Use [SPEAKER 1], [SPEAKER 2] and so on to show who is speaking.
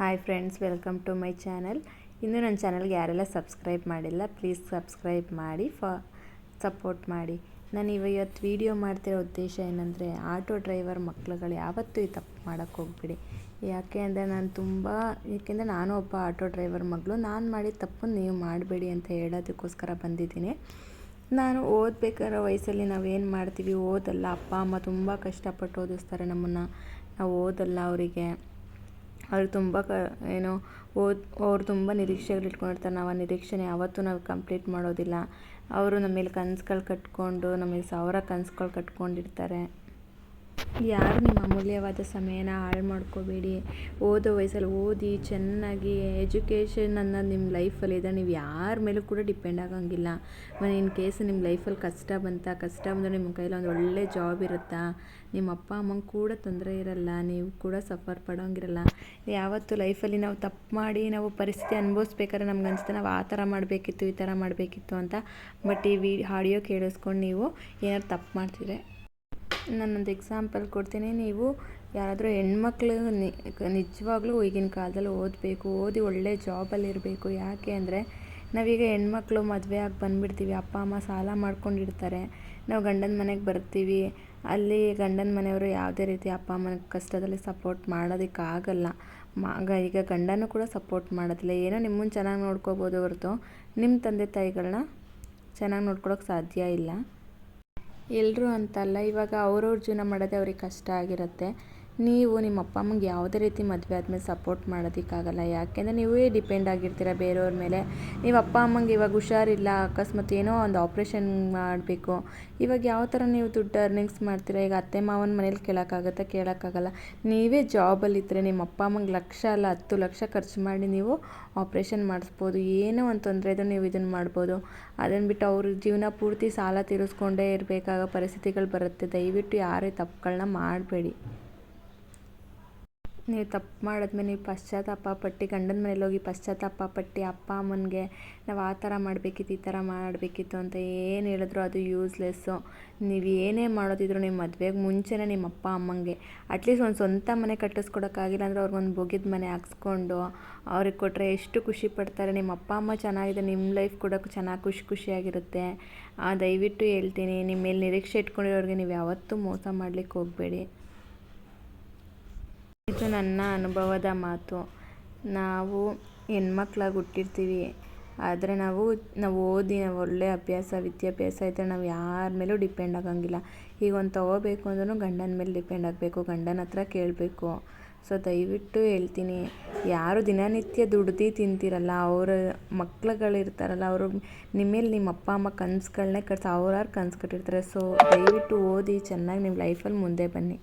[SPEAKER 1] Hi friends welcome to my channel ಇನ್ನೂ ನನ್ನ ಚಾನಲ್ಗೆ ಯಾರೆಲ್ಲ ಸಬ್ಸ್ಕ್ರೈಬ್ ಮಾಡಿಲ್ಲ ಪ್ಲೀಸ್ ಸಬ್ಸ್ಕ್ರೈಬ್ ಮಾಡಿ ಫ ಸಪೋರ್ಟ್ ಮಾಡಿ. ನಾನು ಇವ ಇವತ್ತು ವೀಡಿಯೋ ಮಾಡ್ತಿರೋ ಉದ್ದೇಶ ಏನಂದರೆ ಆಟೋ ಡ್ರೈವರ್ ಮಕ್ಕಳುಗಳು ಯಾವತ್ತೂ ಈ ತಪ್ಪು ಮಾಡೋಕ್ಕೆ ಹೋಗ್ಬಿಡಿ. ಯಾಕೆ ಅಂದರೆ ನಾನು ತುಂಬ ಏಕೆಂದರೆ ನಾನು ಒಬ್ಬ ಆಟೋ ಡ್ರೈವರ್ ಮಗಳು, ನಾನು ಮಾಡಿದ ತಪ್ಪು ನೀವು ಮಾಡಬೇಡಿ ಅಂತ ಹೇಳೋದಕ್ಕೋಸ್ಕರ ಬಂದಿದ್ದೀನಿ. ನಾನು ಓದಬೇಕಾರೋ ವಯಸ್ಸಲ್ಲಿ ನಾವೇನು ಮಾಡ್ತೀವಿ, ಓದಲ್ಲ. ಅಪ್ಪ ಅಮ್ಮ ತುಂಬ ಕಷ್ಟಪಟ್ಟು ಓದಿಸ್ತಾರೆ ನಮ್ಮನ್ನು. ನಾವು ಓದಲ್ಲ ಅವರಿಗೆ. ಅವ್ರಿಗೆ ತುಂಬ ಕ, ಏನು, ಓದ್, ಅವ್ರು ತುಂಬ ನಿರೀಕ್ಷೆಗಳು ಇಟ್ಕೊಂಡಿರ್ತಾರೆ. ನಾವು ಆ ನಿರೀಕ್ಷೆನ ಯಾವತ್ತೂ ನಾವು ಕಂಪ್ಲೀಟ್ ಮಾಡೋದಿಲ್ಲ. ಅವರು ನಮ್ಮ ಮೇಲೆ ಕನ್ಸುಗಳು ಕಟ್ಕೊಂಡು ನಮಗೆ ಸಾವಿರ ಕನ್ಸುಗಳು ಕಟ್ಕೊಂಡಿರ್ತಾರೆ. ಯಾರು ನಿಮ್ಮ ಅಮೂಲ್ಯವಾದ ಸಮಯನ ಹಾಳು ಮಾಡ್ಕೋಬೇಡಿ. ಓದೋ ವಯಸ್ಸಲ್ಲಿ ಓದಿ ಚೆನ್ನಾಗಿ ಎಜುಕೇಷನ್ ಅನ್ನೋದು ನಿಮ್ಮ ಲೈಫಲ್ಲಿ ಇದೆ. ನೀವು ಯಾರ ಮೇಲೂ ಕೂಡ ಡಿಪೆಂಡ್ ಆಗೋಂಗಿಲ್ಲ. ಮನೆ ಇನ್ ಕೇಸ್ ನಿಮ್ಮ ಲೈಫಲ್ಲಿ ಕಷ್ಟ ಬಂತ, ಕಷ್ಟ ಬಂದರೆ ನಿಮ್ಮ ಕೈಯಲ್ಲಿ ಒಂದು ಒಳ್ಳೆ ಜಾಬ್ ಇರುತ್ತಾ? ನಿಮ್ಮ ಅಪ್ಪ, ಅಮ್ಮಂಗೆ ಕೂಡ ತೊಂದರೆ ಇರಲ್ಲ. ನೀವು ಕೂಡ ಸಫರ್ ಪಡೋಂಗಿರಲ್ಲ. ಯಾವತ್ತು ಲೈಫಲ್ಲಿ ನಾವು ತಪ್ಪು ಮಾಡಿ ನಾವು ಪರಿಸ್ಥಿತಿ ಅನುಭವಿಸ್ಬೇಕಾದ್ರೆ ನಮ್ಗೆ ಅನಿಸುತ್ತೆ ನಾವು ಆ ಥರ ಮಾಡಬೇಕಿತ್ತು, ಈ ಥರ ಮಾಡಬೇಕಿತ್ತು ಅಂತ. ಬಟ್ ಈ ವಿ, ಆಡಿಯೋ ಕೇಳಿಸ್ಕೊಂಡು ನೀವು ಏನಾದ್ರು ತಪ್ಪು ಮಾಡ್ತಿದ್ರೆ ನಾನೊಂದು ಎಕ್ಸಾಂಪಲ್ ಕೊಡ್ತೀನಿ. ನೀವು ಯಾರಾದರೂ ಹೆಣ್ಮಕ್ಳು ನಿಜವಾಗ್ಲೂ ಈಗಿನ ಕಾಲದಲ್ಲಿ ಓದಬೇಕು, ಓದಿ ಒಳ್ಳೆ ಜಾಬಲ್ಲಿ ಇರಬೇಕು ಯಾಕೆ ಅಂದರೆ ನಾವೀಗ ಹೆಣ್ಮಕ್ಳು ಮದುವೆ ಆಗಿ ಬಂದುಬಿಡ್ತೀವಿ. ಅಪ್ಪ, ಅಮ್ಮ ಸಾಲ ಮಾಡ್ಕೊಂಡಿರ್ತಾರೆ. ನಾವು ಗಂಡನ ಮನೆಗೆ ಬರ್ತೀವಿ. ಅಲ್ಲಿ ಗಂಡನ ಮನೆಯವರು ಯಾವುದೇ ರೀತಿ ಅಪ್ಪ, ಅಮ್ಮನ ಕಷ್ಟದಲ್ಲಿ ಸಪೋರ್ಟ್ ಮಾಡೋದಕ್ಕಾಗಲ್ಲ. ಮಗ ಈಗ ಗಂಡನೂ ಕೂಡ ಸಪೋರ್ಟ್ ಮಾಡೋದಿಲ್ಲ. ಏನೋ ನಿಮ್ಮನ್ನು ಚೆನ್ನಾಗಿ ನೋಡ್ಕೋಬೋದು ಹೊರತು ನಿಮ್ಮ ತಂದೆ ತಾಯಿಗಳನ್ನ ಚೆನ್ನಾಗಿ ನೋಡ್ಕೊಳೋಕೆ ಸಾಧ್ಯ ಇಲ್ಲ. ಎಲ್ಲರೂ ಅಂತಲ್ಲ ಇವಾಗ ಅವ್ರವ್ರ ಜೀವನ ಮಾಡೋದೇ ಅವ್ರಿಗೆ ಕಷ್ಟ ಆಗಿರುತ್ತೆ. ನೀವು ನಿಮ್ಮ ಅಪ್ಪ ಅಮ್ಮಂಗೆ ಯಾವುದೇ ರೀತಿ ಮದುವೆ ಆದಮೇಲೆ ಸಪೋರ್ಟ್ ಮಾಡೋದಕ್ಕಾಗಲ್ಲ. ಯಾಕೆಂದರೆ ನೀವೇ ಡಿಪೆಂಡ್ ಆಗಿರ್ತೀರ ಬೇರೆಯವ್ರ ಮೇಲೆ. ನೀವು ಅಪ್ಪ ಅಮ್ಮಂಗೆ ಇವಾಗ ಹುಷಾರಿಲ್ಲ, ಅಕಸ್ಮಾತ್ ಏನೋ ಒಂದು ಆಪ್ರೇಷನ್ ಮಾಡಬೇಕು. ಇವಾಗ ಯಾವ ಥರ ನೀವು ದುಡ್ಡು ಅರ್ನಿಂಗ್ಸ್ ಮಾಡ್ತೀರಾ? ಈಗ ಅತ್ತೆ ಮಾವನ ಮನೇಲಿ ಕೇಳೋಕ್ಕಾಗತ್ತಾ? ಕೇಳೋಕ್ಕಾಗಲ್ಲ. ನೀವೇ ಜಾಬಲ್ಲಿದ್ದರೆ ನಿಮ್ಮ ಅಪ್ಪ ಅಮ್ಮಂಗೆ ಲಕ್ಷ ಅಲ್ಲ, ಹತ್ತು ಲಕ್ಷ ಖರ್ಚು ಮಾಡಿ ನೀವು ಆಪ್ರೇಷನ್ ಮಾಡಿಸ್ಬೋದು. ಏನೋ ಒಂದು ತೊಂದರೆ ಇದ್ದರೂ ನೀವು ಇದನ್ನು ಮಾಡ್ಬೋದು. ಅದನ್ನು ಬಿಟ್ಟು ಅವ್ರ ಜೀವನ ಪೂರ್ತಿ ಸಾಲ ತೀರಿಸ್ಕೊಂಡೇ ಇರಬೇಕಾಗೋ ಪರಿಸ್ಥಿತಿಗಳು ಬರುತ್ತೆ. ದಯವಿಟ್ಟು ಯಾರೇ ತಪ್ಪುಗಳನ್ನ ಮಾಡಬೇಡಿ. ನೀವು ತಪ್ಪು ಮಾಡಿದ್ಮೇಲೆ ನೀವು ಪಶ್ಚಾತ್ತಾಪ ಪಟ್ಟು, ಗಂಡನ ಮನೇಲಿ ಹೋಗಿ ಪಶ್ಚಾತ್ತಾಪ ಪಟ್ಟು, ಅಪ್ಪ ಅಮ್ಮನಿಗೆ ನಾವು ಆ ಥರ ಮಾಡಬೇಕಿತ್ತು, ಈ ಥರ ಮಾಡಬೇಕಿತ್ತು ಅಂತ ಏನು ಹೇಳಿದ್ರು ಅದು ಯೂಸ್ಲೆಸ್ಸು ನೀವು ಏನೇ ಮಾಡೋದಿದ್ರು ನಿಮ್ಮ ಮದುವೆಗೆ ಮುಂಚೆನೇ ನಿಮ್ಮ ಅಪ್ಪ ಅಮ್ಮಂಗೆ ಅಟ್ಲೀಸ್ಟ್ ಒಂದು ಸ್ವಂತ ಮನೆ ಕಟ್ಟಿಸ್ಕೊಡೋಕ್ಕಾಗಿಲ್ಲ ಅಂದರೆ ಅವ್ರಿಗೊಂದು ಬೊಗಿದ ಮನೆ ಹಾಕ್ಸ್ಕೊಂಡು ಅವ್ರಿಗೆ ಕೊಟ್ಟರೆ ಎಷ್ಟು ಖುಷಿ ಪಡ್ತಾರೆ. ನಿಮ್ಮ ಅಪ್ಪ ಅಮ್ಮ ಚೆನ್ನಾಗಿದೆ ನಿಮ್ಮ ಲೈಫ್ ಕೂಡ ಚೆನ್ನಾಗಿ ಖುಷಿ ಖುಷಿಯಾಗಿರುತ್ತೆ. ದಯವಿಟ್ಟು ಹೇಳ್ತೀನಿ ನಿಮ್ಮ ಮೇಲೆ ನಿರೀಕ್ಷೆ ಇಟ್ಕೊಂಡಿರೋರಿಗೆ ನೀವು ಯಾವತ್ತೂ ಮೋಸ ಮಾಡ್ಲಿಕ್ಕೆ ಹೋಗಬೇಡಿ. ಇದು ನನ್ನ ಅನುಭವದ ಮಾತು. ನಾವು ಹೆಣ್ಮಕ್ಳಾಗಿ ಹುಟ್ಟಿರ್ತೀವಿ. ಆದರೆ ನಾವು ನಾವು ಓದಿ, ನಾವು ಒಳ್ಳೆಯ ಅಭ್ಯಾಸ, ವಿದ್ಯಾಭ್ಯಾಸ ಇದ್ದರೆ ನಾವು ಯಾರ ಮೇಲೂ ಡಿಪೆಂಡ್ ಆಗೋಂಗಿಲ್ಲ. ಈಗ ಒಂದು ತೊಗೋಬೇಕು ಅಂದ್ರೂ ಗಂಡನ ಮೇಲೆ ಡಿಪೆಂಡ್ ಆಗಬೇಕು, ಗಂಡನ ಹತ್ರ ಕೇಳಬೇಕು. ಸೊ ದಯವಿಟ್ಟು ಹೇಳ್ತೀನಿ. ಯಾರು ದಿನನಿತ್ಯ ದುಡ್ದು ತಿಂತೀರಲ್ಲ, ಅವರ ಮಕ್ಳುಗಳಿರ್ತಾರಲ್ಲ, ಅವರು ನಿಮ್ಮ ಮೇಲೆ ನಿಮ್ಮ ಅಪ್ಪ, ಅಮ್ಮ ಕನ್ಸುಗಳನ್ನೇ ಕಟ್ಸಿ ಅವ್ರವ್ರು ಕನ್ಸು ಕಟ್ಟಿರ್ತಾರೆ. ಸೊ ದಯವಿಟ್ಟು ಓದಿ, ಚೆನ್ನಾಗಿ ನಿಮ್ಮ ಲೈಫಲ್ಲಿ ಮುಂದೆ ಬನ್ನಿ.